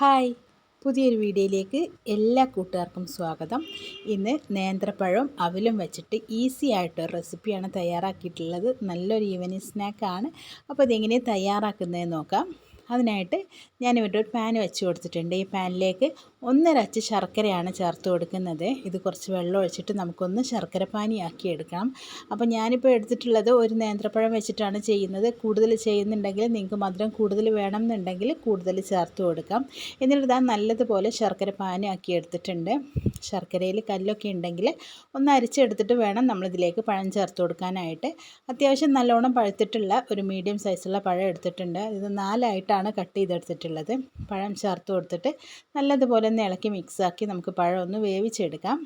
Hi. പുതിയൊരു വീഡിയോയിലേക്ക് എല്ലാ കൂട്ടുകാർക്കും സ്വാഗതം. ഇന്ന് നേന്ത്രപ്പഴവും അവലും വെച്ചിട്ട് ഈസി ആയിട്ട് റെസിപ്പിയാണ് തയ്യാറാക്കിയിട്ടുള്ളത്. നല്ലൊരു ഈവനിങ് സ്നാക്കാണ്. അപ്പോൾ ഇതെങ്ങനെ തയ്യാറാക്കുന്നതെന്ന് നോക്കാം. അതിനായിട്ട് ഞാനിവിടെ ഒരു പാൻ വെച്ച് കൊടുത്തിട്ടുണ്ട്. ഈ പാനിലേക്ക് ഒന്നര അച്ച് ശർക്കരയാണ് ചേർത്ത് കൊടുക്കുന്നത്. ഇത് കുറച്ച് വെള്ളം ഒഴിച്ചിട്ട് നമുക്കൊന്ന് ശർക്കര പാനിയാക്കി എടുക്കണം. അപ്പോൾ ഞാനിപ്പോൾ എടുത്തിട്ടുള്ളത് ഒരു നേന്ത്രപ്പഴം വെച്ചിട്ടാണ് ചെയ്യുന്നത്. കൂടുതൽ ചെയ്യുന്നുണ്ടെങ്കിൽ നിങ്ങൾക്ക് മധുരം കൂടുതൽ വേണം എന്നുണ്ടെങ്കിൽ കൂടുതൽ ചേർത്ത് കൊടുക്കാം. എന്നിട്ട് ഇതാ നല്ലതുപോലെ ശർക്കര പാനിയാക്കി എടുത്തിട്ടുണ്ട്. ശർക്കരയിൽ കല്ലൊക്കെ ഉണ്ടെങ്കിൽ ഒന്ന് അരിച്ചെടുത്തിട്ട് വേണം നമ്മളിതിലേക്ക് പഴം ചേർത്ത് കൊടുക്കാനായിട്ട്. അത്യാവശ്യം നല്ലോണം പഴുത്തിട്ടുള്ള ഒരു മീഡിയം സൈസുള്ള പഴം എടുത്തിട്ടുണ്ട്. ഇത് നാലായിട്ടാണ് കട്ട് ചെയ്തെടുത്തിട്ടുള്ളത്. പഴം ചേർത്ത് കൊടുത്തിട്ട് നല്ലതുപോലെ ഒന്ന് ഇളക്കി മിക്സാക്കി നമുക്ക് പഴം ഒന്ന് വേവിച്ചെടുക്കാം.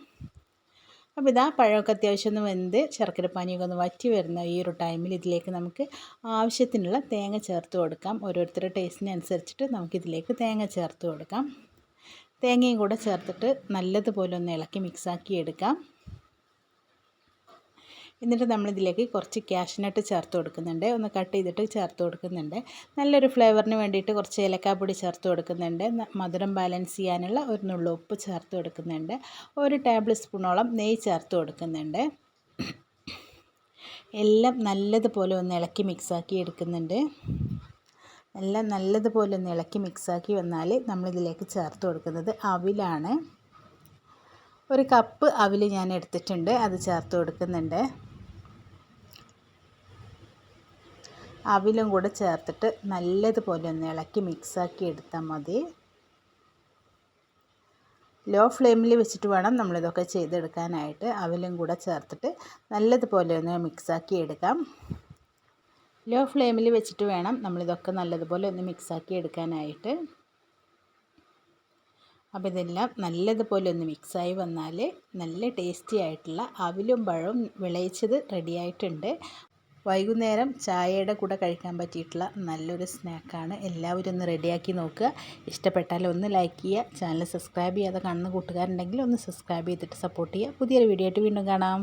അപ്പോൾ ഇതാ പഴമൊക്കെ അത്യാവശ്യം ഒന്ന് വെന്ത് ശർക്കര പാനിയൊക്കെ ഒന്ന് വറ്റി വരുന്ന ഈ ഒരു ടൈമിൽ ഇതിലേക്ക് നമുക്ക് ആവശ്യത്തിനുള്ള തേങ്ങ ചേർത്ത് കൊടുക്കാം. ഓരോരുത്തരുടെ ടേസ്റ്റിനനുസരിച്ചിട്ട് നമുക്കിതിലേക്ക് തേങ്ങ ചേർത്ത് കൊടുക്കാം. തേങ്ങയും കൂടെ ചേർത്തിട്ട് നല്ലതുപോലെ ഒന്ന് ഇളക്കി മിക്സാക്കി എടുക്കാം. എന്നിട്ട് നമ്മളിതിലേക്ക് കുറച്ച് ക്യാഷ്നട്ട് ചേർത്ത് കൊടുക്കുന്നുണ്ട്. ഒന്ന് കട്ട് ചെയ്തിട്ട് ചേർത്ത് കൊടുക്കുന്നുണ്ട്. നല്ലൊരു ഫ്ലേവറിന് വേണ്ടിയിട്ട് കുറച്ച് ഏലക്കാപ്പൊടി ചേർത്ത് കൊടുക്കുന്നുണ്ട്. മധുരം ബാലൻസ് ചെയ്യാനുള്ള ഒരു നുള്ളു ഉപ്പ് ചേർത്ത് കൊടുക്കുന്നുണ്ട്. ഒരു ടേബിൾ സ്പൂണോളം നെയ്യ് ചേർത്ത് കൊടുക്കുന്നുണ്ട്. എല്ലാം നല്ലതുപോലെ ഒന്ന് ഇളക്കി മിക്സാക്കി എടുക്കുന്നുണ്ട്. എല്ലാം നല്ലതുപോലെ ഒന്ന് ഇളക്കി മിക്സാക്കി വന്നാൽ നമ്മളിതിലേക്ക് ചേർത്ത് കൊടുക്കുന്നത് അവിലാണ്. ഒരു കപ്പ് അവിൽ ഞാൻ എടുത്തിട്ടുണ്ട്. അത് ചേർത്ത് കൊടുക്കുന്നുണ്ട്. അവിലും കൂടെ ചേർത്തിട്ട് നല്ലതുപോലെ ഒന്ന് ഇളക്കി മിക്സാക്കി എടുത്താൽ മതി. ലോ ഫ്ലെയിമിൽ വെച്ചിട്ട് വേണം നമ്മളിതൊക്കെ ചെയ്തെടുക്കാനായിട്ട്. അവിലും കൂടെ ചേർത്തിട്ട് നല്ലതുപോലെ ഒന്ന് മിക്സാക്കി എടുക്കാം. ലോ ഫ്ലെയിമിൽ വെച്ചിട്ട് വേണം നമ്മളിതൊക്കെ നല്ലതുപോലെ ഒന്ന് മിക്സാക്കി എടുക്കാനായിട്ട്. അപ്പോൾ ഇതെല്ലാം നല്ലതുപോലെ ഒന്ന് മിക്സായി വന്നാൽ നല്ല ടേസ്റ്റി ആയിട്ടുള്ള അവിലും പഴവും വിളയിച്ചത് റെഡിയായിട്ടുണ്ട് വൈകുന്നേരം ചായയുടെ കൂടെ കഴിക്കാൻ പറ്റിയിട്ടുള്ള നല്ലൊരു സ്നാക്കാണ് എല്ലാവരും ഒന്ന് റെഡിയാക്കി നോക്കുക. ഇഷ്ടപ്പെട്ടാൽ ഒന്ന് ലൈക്ക് ചെയ്യുക. ചാനൽ സബ്സ്ക്രൈബ് ചെയ്യാതെ കാണുന്ന കൂട്ടുകാരുണ്ടെങ്കിൽ ഒന്ന് സബ്സ്ക്രൈബ് ചെയ്തിട്ട് സപ്പോർട്ട് ചെയ്യുക. പുതിയൊരു വീഡിയോ ആയിട്ട് വീണ്ടും കാണാം.